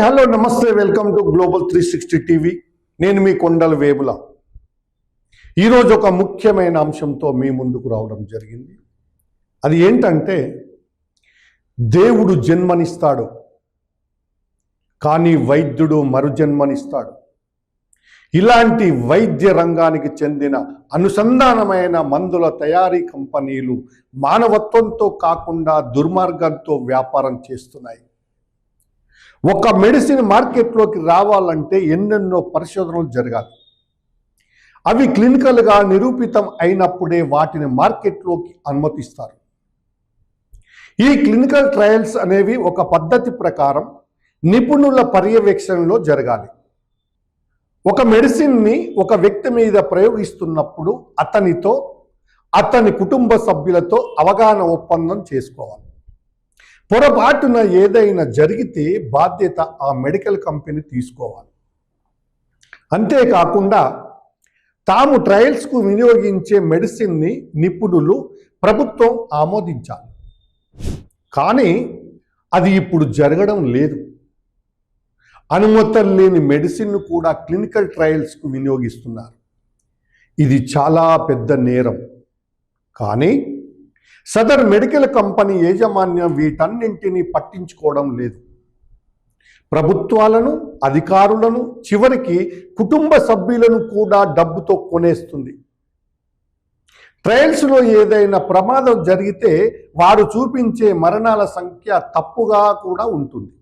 Hi hello నమస్తే welcome to global three sixty TV. నేను మీ కొండల వేముల. ఈరోజు ఒక ముఖ్యమైన అంశంతో మీ ముందుకు రావడం జరిగింది. అది ఏంటంటే దేవుడు జన్మనిస్తాడు కానీ వైద్యుడు మరుజన్మనిస్తాడు. ఇలాంటి వైద్య రంగానికి చెందిన అనుసంధానమైన మందుల తయారీ కంపెనీలు మానవత్వంతో కాకుండా దుర్మార్గంతో వ్యాపారం చేస్తున్నాయి. ఒక మెడిసిన్ మార్కెట్లోకి రావాలంటే ఎన్నెన్నో పరిశోధనలు జరగాలి. అవి క్లినికల్గా నిరూపితం అయినప్పుడే వాటిని మార్కెట్లోకి అనుమతిస్తారు. ఈ క్లినికల్ ట్రయల్స్ అనేవి ఒక పద్ధతి ప్రకారం నిపుణుల పర్యవేక్షణలో జరగాలి. ఒక మెడిసిన్ని ఒక వ్యక్తి మీద ప్రయోగిస్తున్నప్పుడు అతనితో అతని కుటుంబ సభ్యులతో అవగాహన ఒప్పందం చేసుకోవాలి. పొరపాటున ఏదైనా జరిగితే బాధ్యత ఆ మెడికల్ కంపెనీ తీసుకోవాలి. అంతేకాకుండా తాము ట్రయల్స్కు వినియోగించే మెడిసిన్ని నిపుణులు ప్రభుత్వం ఆమోదించాలి. కానీ అది ఇప్పుడు జరగడం లేదు. అనుమతులు లేని మెడిసిన్ను కూడా క్లినికల్ ట్రయల్స్కు వినియోగిస్తున్నారు. ఇది చాలా పెద్ద నేరం. కానీ సదర్ మెడికల్ కంపెనీ యాజమాన్యం వీటన్నింటినీ పట్టించుకోవడం లేదు. ప్రభుత్వాలను అధికారులను చివరికి కుటుంబ సభ్యులను కూడా డబ్బుతో కొనేస్తుంది. ట్రయల్స్లో ఏదైనా ప్రమాదం జరిగితే వారు చూపించే మరణాల సంఖ్య తప్పుగా కూడా ఉంటుంది.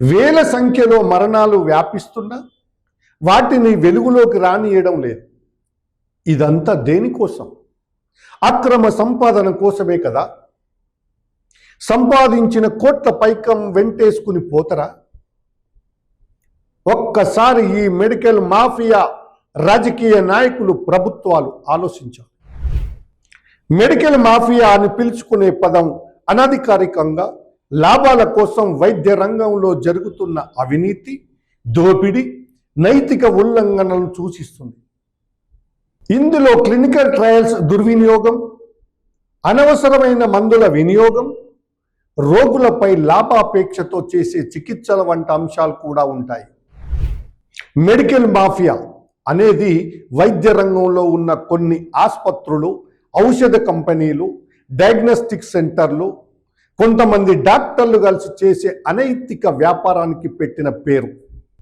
వేల సంఖ్యలో మరణాలు వ్యాపిస్తున్నా వాటిని వెలుగులోకి రానియడం లేదు. ఇదంతా దేనికోసం? అక్రమ సంపాదన కోసమే కదా? సంపాదించిన కోట్ల పైకం వెంటేసుకుని పోతరా? ఒక్కసారి ఈ మెడికల్ మాఫియా రాజకీయ నాయకులు ప్రభుత్వాలు ఆలోచించారు మెడికల్ మాఫియా అని పిలుచుకునే పదం అనధికారికంగా లాభాల కోసం వైద్య రంగంలో జరుగుతున్న అవినీతి దోపిడీ నైతిక ఉల్లంఘనలను సూచిస్తుంది. ఇందులో క్లినికల్ ట్రయల్స్ దుర్వినియోగం అనవసరమైన మందుల వినియోగం రోగులపై లాభాపేక్షతో చేసే చికిత్సల వంటి అంశాలు కూడా ఉంటాయి. మెడికల్ మాఫియా అనేది వైద్య రంగంలో ఉన్న కొన్ని ఆసుపత్రులు ఔషధ కంపెనీలు డయాగ్నోస్టిక్ సెంటర్లు కొంతమంది డాక్టర్లు కలిసి చేసే అనైతిక వ్యాపారానికి పెట్టిన పేరు.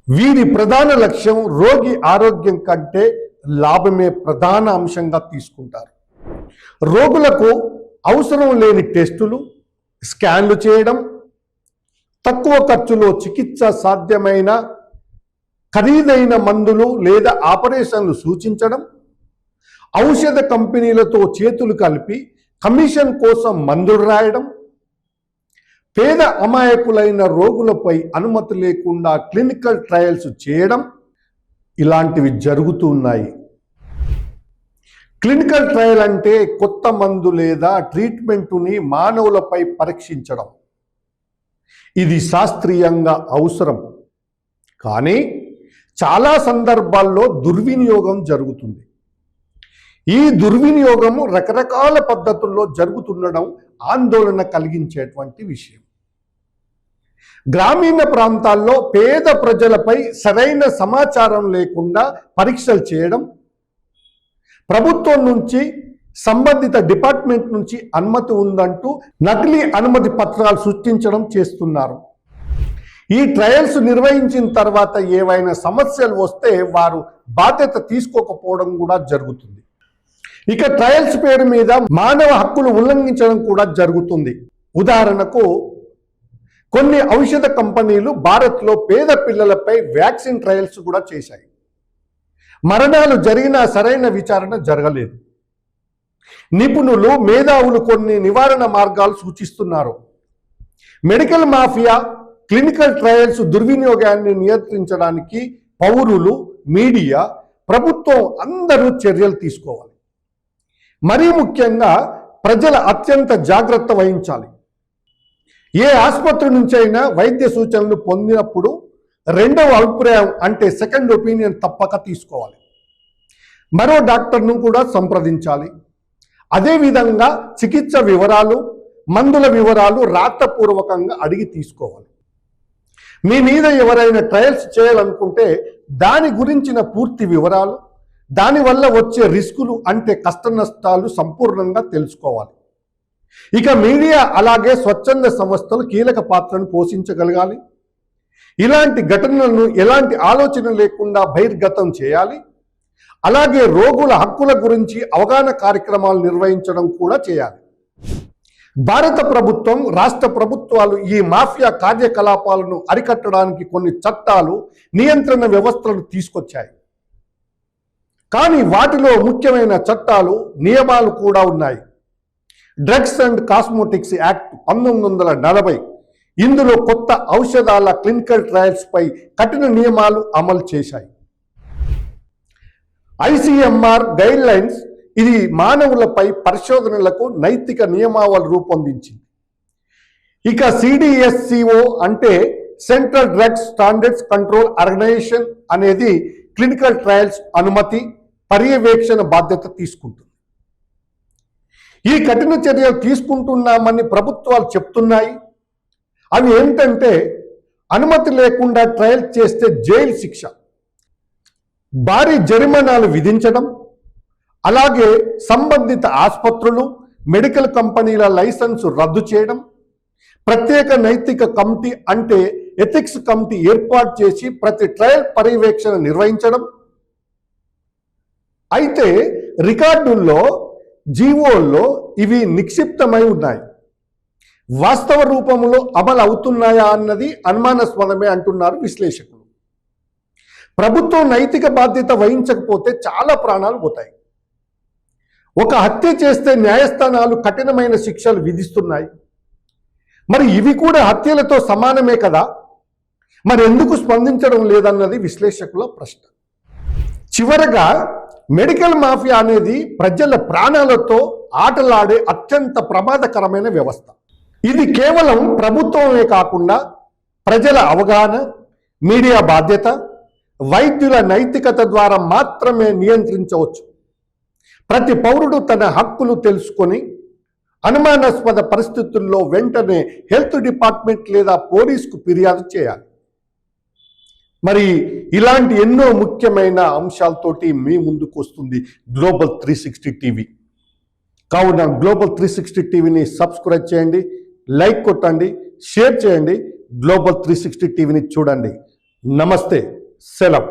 వీరి ప్రధాన లక్ష్యం రోగి ఆరోగ్యం కంటే లాభమే ప్రధాన అంశంగా తీసుకుంటారు. రోగులకు అవసరం లేని టెస్టులు స్కాన్లు చేయడం తక్కువ ఖర్చులో చికిత్స సాధ్యమైన ఖరీదైన మందులు లేదా ఆపరేషన్లు సూచించడం ఔషధ కంపెనీలతో చేతులు కలిపి కమిషన్ కోసం మందులు రాయడం పేద అమాయకులైన రోగులపై అనుమతి లేకుండా క్లినికల్ ట్రయల్స్ చేయడం ఇలాంటివి జరుగుతున్నాయి క్లినికల్ ట్రయల్ అంటే కొత్త మందు లేదా ట్రీట్మెంటుని మానవులపై పరీక్షించడం. ఇది శాస్త్రీయంగా అవసరం. కానీ చాలా సందర్భాల్లో దుర్వినియోగం జరుగుతుంది. ఈ దుర్వినియోగము రకరకాల పద్ధతుల్లో జరుగుతుండడం ఆందోళన కలిగించేటువంటి విషయం. గ్రామీణ ప్రాంతాల్లో పేద ప్రజలపై సరైన సమాచారం లేకుండా పరీక్షలు చేయడం ప్రభుత్వం నుంచి సంబంధిత డిపార్ట్మెంట్ నుంచి అనుమతి ఉందంటూ నకిలీ అనుమతి పత్రాలు సృష్టించడం చేస్తున్నారు. ఈ ట్రయల్స్ నిర్వహించిన తర్వాత ఏవైనా సమస్యలు వస్తే వారు బాధ్యత తీసుకోకపోవడం కూడా జరుగుతుంది. ఇక ట్రయల్స్ పేరు మీద మానవ హక్కులు ఉల్లంఘించడం కూడా జరుగుతుంది. ఉదాహరణకు కొన్ని ఔషధ కంపెనీలు భారత్లో పేద పిల్లలపై వ్యాక్సిన్ ట్రయల్స్ కూడా చేశాయి. మరణాలు జరిగినా సరైన విచారణ జరగలేదు. నిపుణులు మేధావులు కొన్ని నివారణ మార్గాలు సూచిస్తున్నారు. మెడికల్ మాఫియా క్లినికల్ ట్రయల్స్ దుర్వినియోగాన్ని నియంత్రించడానికి పౌరులు మీడియా ప్రభుత్వం అందరూ చర్యలు తీసుకోవాలి. మరీ ముఖ్యంగా ప్రజల అత్యంత జాగ్రత్త వహించాలి. ఏ ఆసుపత్రి నుంచి అయినా వైద్య సూచనలు పొందినప్పుడు రెండవ అభిప్రాయం అంటే సెకండ్ ఒపీనియన్ తప్పక తీసుకోవాలి. మరో డాక్టర్ను కూడా సంప్రదించాలి. అదేవిధంగా చికిత్స వివరాలు మందుల వివరాలు రాతపూర్వకంగా అడిగి తీసుకోవాలి. మీ మీద ఎవరైనా ట్రయల్స్ చేయాలనుకుంటే దాని గురించిన పూర్తి వివరాలు దానివల్ల వచ్చే రిస్కులు అంటే కష్ట నష్టాలు సంపూర్ణంగా తెలుసుకోవాలి. ఇక మీడియా అలాగే స్వచ్ఛంద సంస్థలు కీలక పాత్రను పోషించగలగాలి. ఇలాంటి ఘటనలను ఎలాంటి ఆలోచన లేకుండా బహిర్గతం చేయాలి. అలాగే రోగుల హక్కుల గురించి అవగాహన కార్యక్రమాలు నిర్వహించడం కూడా చేయాలి. భారత ప్రభుత్వం రాష్ట్ర ప్రభుత్వాలు ఈ మాఫియా కార్యకలాపాలను అరికట్టడానికి కొన్ని చట్టాలు నియంత్రణ వ్యవస్థలను తీసుకొచ్చాయి. కానీ వాటిలో ముఖ్యమైన చట్టాలు నియమాలు కూడా ఉన్నాయి. డ్రగ్స్ అండ్ కాస్మోటిక్స్ యాక్ట్ పంతొమ్మిది వందల నలభై. ఇందులో కొత్త ఔషధాల క్లినికల్ ట్రయల్స్పై కఠిన నియమాలు అమలు చేశాయి. ఐసిఎంఆర్ గైడ్ లైన్స్ ఇది మానవులపై పరిశోధనలకు నైతిక నియమావళి రూపొందించింది. ఇక సిడిఎస్సిఓ అంటే central drugs standards control organisation అనేది క్లినికల్ ట్రయల్స్ అనుమతి పర్యవేక్షణ బాధ్యత తీసుకుంటుంది. ఈ కఠిన చర్యలు తీసుకుంటున్నామని ప్రభుత్వాలు చెప్తున్నాయి. అవి ఏమిటంటే అనుమతి లేకుండా ట్రయల్ చేస్తే జైలు శిక్ష భారీ జరిమానాలు విధించడం అలాగే సంబంధిత ఆసుపత్రులు మెడికల్ కంపెనీల లైసెన్సు రద్దు చేయడం ప్రత్యేక నైతిక కమిటీ అంటే ఎథిక్స్ కమిటీ ఏర్పాటు చేసి ప్రతి ట్రయల్ పర్యవేక్షణ నిర్వహించడం. అయితే రికార్డుల్లో జీవోల్లో ఇవి నిక్షిప్తమై ఉన్నాయి. వాస్తవ రూపంలో అమలు అవుతున్నాయా అన్నది అనుమానాస్పదమే అంటున్నారు విశ్లేషకులు. ప్రభుత్వం నైతిక బాధ్యత వహించకపోతే చాలా ప్రాణాలు పోతాయి. ఒక హత్య చేస్తే న్యాయస్థానాలు కఠినమైన శిక్షలు విధిస్తున్నాయి. మరి ఇవి కూడా హత్యలతో సమానమే కదా? మరి ఎందుకు స్పందించడం లేదన్నది విశ్లేషకుల ప్రశ్న. చివరగా మెడికల్ మాఫియా అనేది ప్రజల ప్రాణాలతో ఆటలాడే అత్యంత ప్రమాదకరమైన వ్యవస్థ. ఇది కేవలం ప్రభుత్వమే కాకుండా ప్రజల అవగాహన మీడియా బాధ్యత వైద్యుల నైతికత ద్వారా మాత్రమే నియంత్రించవచ్చు. ప్రతి పౌరుడు తన హక్కులు తెలుసుకొని అనుమానాస్పద పరిస్థితుల్లో వెంటనే హెల్త్ డిపార్ట్మెంట్ లేదా పోలీసుకు ఫిర్యాదు చేయాలి. మరి ఇలాంటి ఎన్నో ముఖ్యమైన అంశాలతోటి మీ ముందుకు వస్తుంది గ్లోబల్ త్రీ సిక్స్టీ టీవీ కావున గ్లోబల్ త్రీ సిక్స్టీ టీవీని సబ్స్క్రైబ్ చేయండి లైక్ కొట్టండి షేర్ చేయండి గ్లోబల్ త్రీ సిక్స్టీ టీవీని చూడండి. నమస్తే సెలవు.